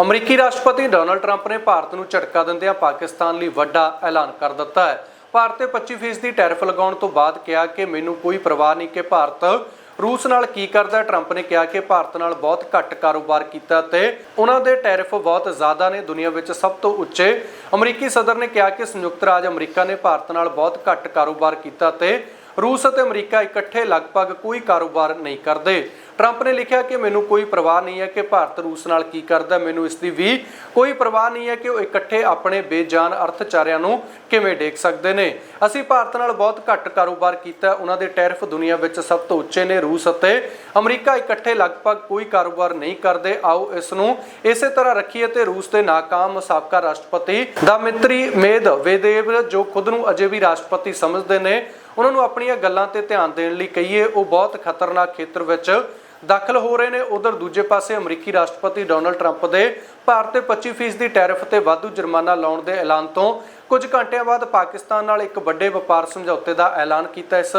ਅਮਰੀਕੀ ਰਾਸ਼ਟਰਪਤੀ Donald Trump ਨੇ ਭਾਰਤ ਨੂੰ ਝਟਕਾ ਦਿੰਦਿਆਂ ਪਾਕਿਸਤਾਨ ਲਈ ਵੱਡਾ ਐਲਾਨ ਕਰ ਦਿੱਤਾ ਹੈ। ਭਾਰਤ ਤੇ 25% ਦੀ ਟੈਰਿਫ ਲਗਾਉਣ ਤੋਂ ਬਾਅਦ ਕਿਹਾ ਕਿ ਮੈਨੂੰ ਕੋਈ ਪਰਵਾਹ ਨਹੀਂ ਕਿ ਭਾਰਤ ਰੂਸ ਨਾਲ ਕੀ ਕਰਦਾ ਟਰੰਪ ਨੇ ਕਿਹਾ ਕਿ ਭਾਰਤ ਨਾਲ ਬਹੁਤ ਘੱਟ ਕਾਰੋਬਾਰ ਕੀਤਾ ਤੇ ਉਹਨਾਂ ਦੇ ਟੈਰਿਫ ਬਹੁਤ ਜ਼ਿਆਦਾ ਨੇ। ਦੁਨੀਆ ਵਿੱਚ ਸਭ ਤੋਂ ਉੱਚੇ ਅਮਰੀਕੀ ਸਦਰ ਨੇ ਕਿਹਾ ਕਿ ਸੰਯੁਕਤ ਰਾਜ ਅਮਰੀਕਾ ਨੇ ਭਾਰਤ ਨਾਲ ਬਹੁਤ ਘੱਟ ਕਾਰੋਬਾਰ ਕੀਤਾ ਤੇ ਰੂਸ ਅਤੇ ਅਮਰੀਕਾ ਇਕੱਠੇ ਲਗਭਗ ਕੋਈ ਕਾਰੋਬਾਰ ਨਹੀਂ ਕਰਦੇ। ਟਰੰਪ ਨੇ ਲਿਖਿਆ ਕਿ ਮੈਨੂੰ ਕੋਈ ਪਰਵਾਹ ਨਹੀਂ ਹੈ ਕਿ ਭਾਰਤ ਰੂਸ ਨਾਲ ਕੀ ਕਰਦਾ, ਮੈਨੂੰ ਇਸ ਦੀ ਵੀ ਕੋਈ ਪਰਵਾਹ ਨਹੀਂ ਹੈ ਕਿ ਉਹ ਇਕੱਠੇ ਆਪਣੇ ਬੇਜਾਨ ਅਰਥਚਾਰਿਆਂ ਨੂੰ ਕਿਵੇਂ ਡੇਕ ਸਕਦੇ ਨੇ। ਅਸੀਂ ਭਾਰਤ ਨਾਲ ਬਹੁਤ ਘੱਟ ਕਾਰੋਬਾਰ ਕੀਤਾ, ਉਹਨਾਂ ਦੇ ਟੈਰਿਫ ਦੁਨੀਆ ਵਿੱਚ ਸਭ ਤੋਂ ਉੱਚੇ ਨੇ ਰੂਸ ਅਤੇ ਅਮਰੀਕਾ ਇਕੱਠੇ ਲਗਭਗ ਕੋਈ ਕਾਰੋਬਾਰ ਨਹੀਂ ਕਰਦੇ। ਆਓ ਇਸ ਨੂੰ ਇਸੇ ਤਰ੍ਹਾਂ ਰੱਖੀਏ ਤੇ ਰੂਸ ਦੇ ਨਾਕਾਮ ਸਾਬਕਾ ਰਾਸ਼ਟਰਪਤੀ ਦਾ ਮਿੱਤਰੀ ਮੇਦ ਵੇਦੇਵ, ਜੋ ਖੁਦ ਨੂੰ ਅਜੇ ਵੀ ਰਾਸ਼ਟਰਪਤੀ ਸਮਝਦੇ ਨੇ ਉਹਨਾਂ ਨੂੰ ਆਪਣੀਆਂ ਗੱਲਾਂ ਤੇ ਧਿਆਨ ਦੇਣ ਲਈ ਕਹੀਏ ਉਹ ਬਹੁਤ ਖਤਰਨਾਕ ਖੇਤਰ ਵਿੱਚ ਦਾਖਲ ਹੋ ਰਹੇ ਨੇ। ਉਧਰ ਦੂਜੇ ਪਾਸੇ ਅਮਰੀਕੀ ਰਾਸ਼ਟਰਪਤੀ ਡੋਨਲਡ ਟਰੰਪ ਦੇ ਭਾਰਤ ਤੇ 25% ਦੀ ਟੈਰਿਫ ਤੇ ਵਾਧੂ ਜੁਰਮਾਨਾ ਲਾਉਣ ਦੇ ਐਲਾਨ ਤੋਂ ਕੁਝ ਘੰਟਿਆਂ ਬਾਅਦ ਪਾਕਿਸਤਾਨ ਨਾਲ ਇੱਕ ਵੱਡੇ ਵਪਾਰ ਸਮਝੌਤੇ ਦਾ ਐਲਾਨ ਕੀਤਾ। ਇਸ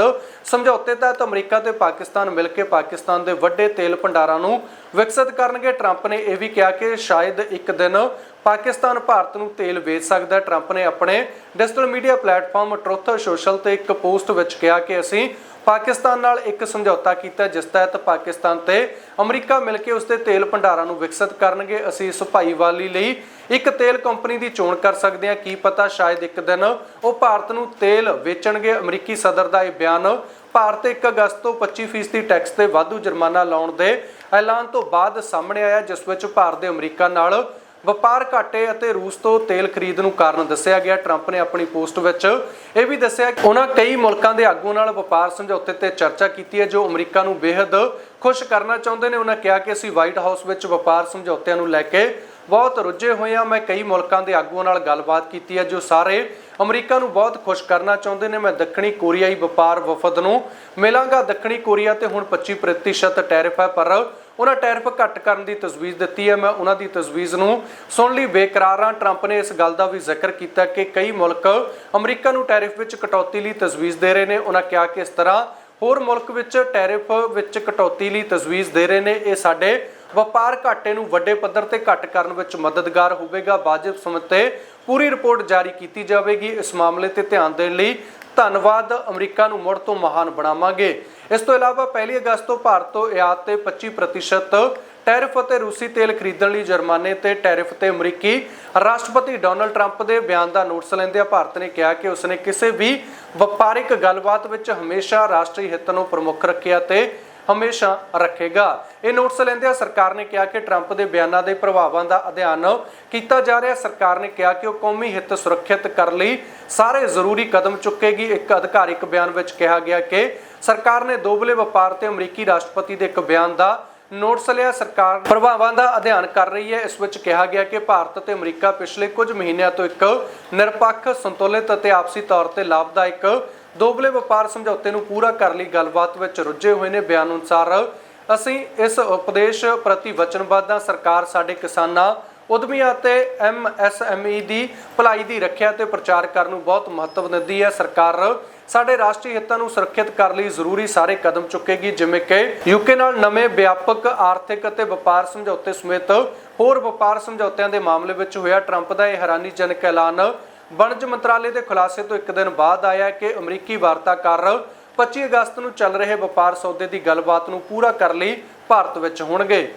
ਸਮਝੌਤੇ ਤਹਿਤ ਅਮਰੀਕਾ ਤੇ ਪਾਕਿਸਤਾਨ ਮਿਲ ਕੇ ਪਾਕਿਸਤਾਨ ਦੇ ਵੱਡੇ ਤੇਲ ਭੰਡਾਰਾਂ ਨੂੰ ਵਿਕਸਿਤ ਕਰਨਗੇ। ਟਰੰਪ ਨੇ ਇਹ ਵੀ ਕਿਹਾ ਕਿ ਸ਼ਾਇਦ ਇੱਕ ਦਿਨ ਪਾਕਿਸਤਾਨ ਭਾਰਤ ਨੂੰ ਤੇਲ ਵੇਚ ਸਕਦਾ ਹੈ। ਟਰੰਪ ਨੇ ਆਪਣੇ digital media platform Truth Social ਤੇ ਇੱਕ ਪੋਸਟ ਵਿੱਚ ਕਿਹਾ ਕਿ ਅਸੀਂ ਪਾਕਿਸਤਾਨ ਨਾਲ ਇੱਕ ਸਮਝੌਤਾ ਕੀਤਾ, ਜਿਸ ਤਹਿਤ ਪਾਕਿਸਤਾਨ ਤੇ ਅਮਰੀਕਾ ਮਿਲ ਕੇ ਉਸ ਦੇ ਤੇਲ ਭੰਡਾਰਾਂ ਨੂੰ ਵਿਕਸਿਤ ਕਰਨਗੇ। ਅਸੀਂ ਇਸ ਭਾਈਵਾਲੀ ਲਈ ਇੱਕ ਤੇਲ ਕੰਪਨੀ ਦੀ ਚੋਣ ਕਰ ਸਕਦੇ ਹਾਂ। ਕੀ ਪਤਾ ਸ਼ਾਇਦ ਇੱਕ ਦਿਨ ਉਹ ਭਾਰਤ ਨੂੰ ਤੇਲ ਵੇਚਣਗੇ। ਅਮਰੀਕੀ ਸਦਰ ਦਾ ਇਹ ਬਿਆਨ ਭਾਰਤ 1 ਅਗਸਤ ਤੋਂ 25% ਦੀ ਟੈਕਸ ਤੇ ਵਾਧੂ ਜੁਰਮਾਨਾ ਲਾਉਣ ਦੇ ਐਲਾਨ ਤੋਂ ਬਾਅਦ ਸਾਹਮਣੇ ਆਇਆ, ਜਿਸ ਵਿੱਚ ਭਾਰਤ ਦੇ ਅਮਰੀਕਾ ਨਾਲ ਵਪਾਰ ਘਾਟੇ ਅਤੇ ਰੂਸ ਤੋਂ ਤੇਲ ਖਰੀਦ ਨੂੰ ਕਾਰਨ ਦੱਸਿਆ ਗਿਆ। ਟਰੰਪ ਨੇ ਆਪਣੀ ਪੋਸਟ ਵਿੱਚ ਇਹ ਵੀ ਦੱਸਿਆ ਕਿ ਉਹਨਾਂ ਕਈ ਮੁਲਕਾਂ ਦੇ ਆਗੂਆਂ ਨਾਲ ਵਪਾਰ ਸਮਝੌਤੇ ਤੇ ਚਰਚਾ ਕੀਤੀ ਹੈ, ਜੋ ਅਮਰੀਕਾ ਨੂੰ ਬੇहद ਖੁਸ਼ ਕਰਨਾ ਚਾਹੁੰਦੇ ਨੇ। ਉਹਨਾਂ ਕਿਹਾ ਕਿ ਅਸੀਂ ਵਾਈਟ ਹਾਊਸ ਵਿੱਚ ਵਪਾਰ ਸਮਝੌਤਿਆਂ ਨੂੰ ਲੈ ਕੇ ਬਹੁਤ ਰੁੱਝੇ ਹੋਏ ਹਾਂ। ਮੈਂ ਕਈ ਮੁਲਕਾਂ ਦੇ ਆਗੂਆਂ ਨਾਲ ਗੱਲਬਾਤ ਕੀਤੀ ਹੈ, ਜੋ ਸਾਰੇ ਅਮਰੀਕਾ ਨੂੰ ਬਹੁਤ ਖੁਸ਼ ਕਰਨਾ ਚਾਹੁੰਦੇ ਨੇ। ਮੈਂ ਦੱਖਣੀ ਕੋਰੀਆਈ ਵਪਾਰ ਵਫਦ ਨੂੰ ਮਿਲਾਂਗਾ। ਦੱਖਣੀ ਕੋਰੀਆ ਤੇ ਹੁਣ 25% ਟੈਰਿਫ ਹੈ, ਪਰ ਉਹਨਾਂ ਟੈਰਿਫ ਘੱਟ ਕਰਨ ਦੀ ਤਜਵੀਜ਼ ਦਿੱਤੀ ਹੈ। ਮੈਂ ਉਹਨਾਂ ਦੀ ਤਜਵੀਜ਼ ਨੂੰ ਸੁਣ ਲਈ। ਬੇਕਰਾਰ ਹਾਂ। ਟਰੰਪ ਨੇ ਇਸ ਗੱਲ ਦਾ ਵੀ ਜ਼ਿਕਰ ਕੀਤਾ ਕਿ ਕਈ ਮੁਲਕ ਅਮਰੀਕਾ ਨੂੰ ਟੈਰਿਫ ਵਿੱਚ ਕਟੌਤੀ ਲਈ ਤਜਵੀਜ਼ ਦੇ ਰਹੇ ਨੇ। ਉਹਨਾਂ ਕਿਹਾ ਕਿ ਇਸ ਤਰ੍ਹਾਂ ਹੋਰ ਮੁਲਕ ਵਿੱਚ ਟੈਰਿਫ ਵਿੱਚ ਕਟੌਤੀ ਲਈ ਤਜਵੀਜ਼ ਦੇ ਰਹੇ ਨੇ। ਇਹ ਸਾਡੇ ਵਪਾਰ ਘਾਟੇ ਨੂੰ ਵੱਡੇ ਪੱਧਰ ਤੇ ਘੱਟ ਕਰਨ ਵਿੱਚ ਮਦਦਗਾਰ ਹੋਵੇਗਾ। ਵਾਜਬ ਸਮੇਂ ਪੂਰੀ ਰਿਪੋਰਟ ਜਾਰੀ ਕੀਤੀ ਜਾਵੇਗੀ। ਇਸ ਮਾਮਲੇ ਤੇ ਧਿਆਨ ਦੇਣ ਲਈ ਧੰਨਵਾਦ। ਅਮਰੀਕਾ ਨੂੰ ਮੁੜ ਤੋਂ ਮਹਾਨ ਬਣਾਵਾਂਗੇ। ਇਸ ਤੋਂ ਇਲਾਵਾ 1 ਅਗਸਤ ਤੋਂ ਭਾਰਤ ਤੋਂ ਆਯਾਤ ਤੇ 25% ਟੈਰਿਫ ਅਤੇ ਰੂਸੀ ਤੇਲ ਖਰੀਦਣ ਲਈ ਜੁਰਮਾਨੇ ਤੇ ਟੈਰਿਫ ਤੇ ਅਮਰੀਕੀ ਰਾਸ਼ਟਰਪਤੀ ਡੋਨਲਡ ਟਰੰਪ ਦੇ ਬਿਆਨ ਦਾ ਨੋਟਿਸ ਲੈਂਦਿਆਂ ਭਾਰਤ ਨੇ ਕਿਹਾ ਕਿ ਉਸਨੇ ਕਿਸੇ ਵੀ ਵਪਾਰਿਕ ਗੱਲਬਾਤ ਵਿੱਚ ਹਮੇਸ਼ਾ ਰਾਸ਼ਟਰੀ ਹਿੱਤ ਨੂੰ ਪ੍ਰਮੁੱਖ ਰੱਖਿਆ ਤੇ ਹਮੇਸ਼ਾ ਰੱਖੇਗਾ। ਇਹ ਨੋਟਿਸ ਲੈਂਦਿਆਂ ਸਰਕਾਰ ਨੇ ਕਿਹਾ ਕਿ ਟਰੰਪ ਦੇ ਬਿਆਨਾਂ ਦੇ ਪ੍ਰਭਾਵਾਂ ਦਾ ਅਧਿਐਨ ਕੀਤਾ ਜਾ ਰਿਹਾ। ਸਰਕਾਰ ਨੇ ਕਿਹਾ ਕਿ ਉਹ ਕੌਮੀ ਹਿੱਤ ਸੁਰੱਖਿਅਤ ਕਰਨ ਲਈ। ਸਾਰੇ ਜ਼ਰੂਰੀ ਕਦਮ ਚੁੱਕੇਗੀ। ਇੱਕ ਅਧਿਕਾਰਿਕ ਬਿਆਨ ਵਿੱਚ ਕਿਹਾ ਗਿਆ ਕਿ ਸਰਕਾਰ ਨੇ ਦੋਗਲੇ ਵਪਾਰ ਤੇ ਅਮਰੀਕੀ ਰਾਸ਼ਟਰਪਤੀ ਦੇ ਇੱਕ ਬਿਆਨ ਦਾ ਨੋਟਸ ਲਿਆ ਸਰਕਾਰ ਪ੍ਰਭਾਵਾਂ ਦਾ ਅਧਿਐਨ ਕਰ ਰਹੀ ਹੈ। ਇਸ ਵਿੱਚ ਕਿਹਾ ਗਿਆ ਕਿ ਭਾਰਤ ਅਤੇ ਅਮਰੀਕਾ ਪਿਛਲੇ ਕੁਝ ਮਹੀਨਿਆਂ ਤੋਂ ਇੱਕ ਨਿਰਪੱਖ, ਸੰਤੁਲਿਤ ਅਤੇ ਆਪਸੀ ਤੌਰ ਤੇ ਲਾਭਦਾਇਕ ਦੋਬਲੇ ਵਪਾਰ ਸਮਝੌਤੇ ਨੂੰ ਪੂਰਾ ਕਰਨ ਲਈ ਗੱਲਬਾਤ ਵਿੱਚ ਰੁੱਝੇ ਹੋਏ ਨੇ। ਬਿਆਨ ਅਨੁਸਾਰ ਅਸੀਂ ਇਸ ਉਪਦੇਸ਼ ਪ੍ਰਤੀ ਵਚਨਬੱਧ ਹਾਂ। ਸਰਕਾਰ ਸਾਡੇ ਕਿਸਾਨਾਂ ਉਦਮੀਆਂ ਅਤੇ ਐਮਐਸਐਮਈ ਦੀ ਭਲਾਈ ਦੀ ਰੱਖਿਆ ਤੇ ਪ੍ਰਚਾਰ ਕਰਨ ਨੂੰ ਬਹੁਤ ਮਹੱਤਵ ਦਿੰਦੀ ਹੈ। ਸਰਕਾਰ ਸਾਡੇ ਰਾਸ਼ਟਰੀ ਹਿੱਤਾਂ ਨੂੰ ਸੁਰੱਖਿਅਤ ਕਰਨ ਲਈ ਜ਼ਰੂਰੀ ਸਾਰੇ ਕਦਮ ਚੁੱਕੇਗੀ, ਜਿਵੇਂ ਕਿ ਯੂਕੇ ਨਾਲ ਨਵੇਂ ਵਿਆਪਕ ਆਰਥਿਕ ਅਤੇ ਵਪਾਰ ਸਮਝੌਤੇ ਸਮੇਤ ਹੋਰ ਵਪਾਰ ਸਮਝੌਤਿਆਂ ਦੇ ਮਾਮਲੇ ਵਿੱਚ ਹੋਇਆ ਟਰੰਪ ਦਾ ਇਹ ਹੈਰਾਨੀਜਨਕ ਐਲਾਨ। ਵਣਜ ਮੰਤਰਾਲੇ ਦੇ ਖੁਲਾਸੇ ਤੋਂ ਇੱਕ ਦਿਨ ਬਾਅਦ ਆਇਆ ਕਿ ਅਮਰੀਕੀ ਵਾਰਤਾਕਾਰ 25 ਅਗਸਤ ਨੂੰ ਚੱਲ ਰਹੇ ਵਪਾਰ ਸੌਦੇ ਦੀ ਗੱਲਬਾਤ ਨੂੰ ਪੂਰਾ ਕਰਨ ਲਈ ਭਾਰਤ ਵਿੱਚ ਹੋਣਗੇ।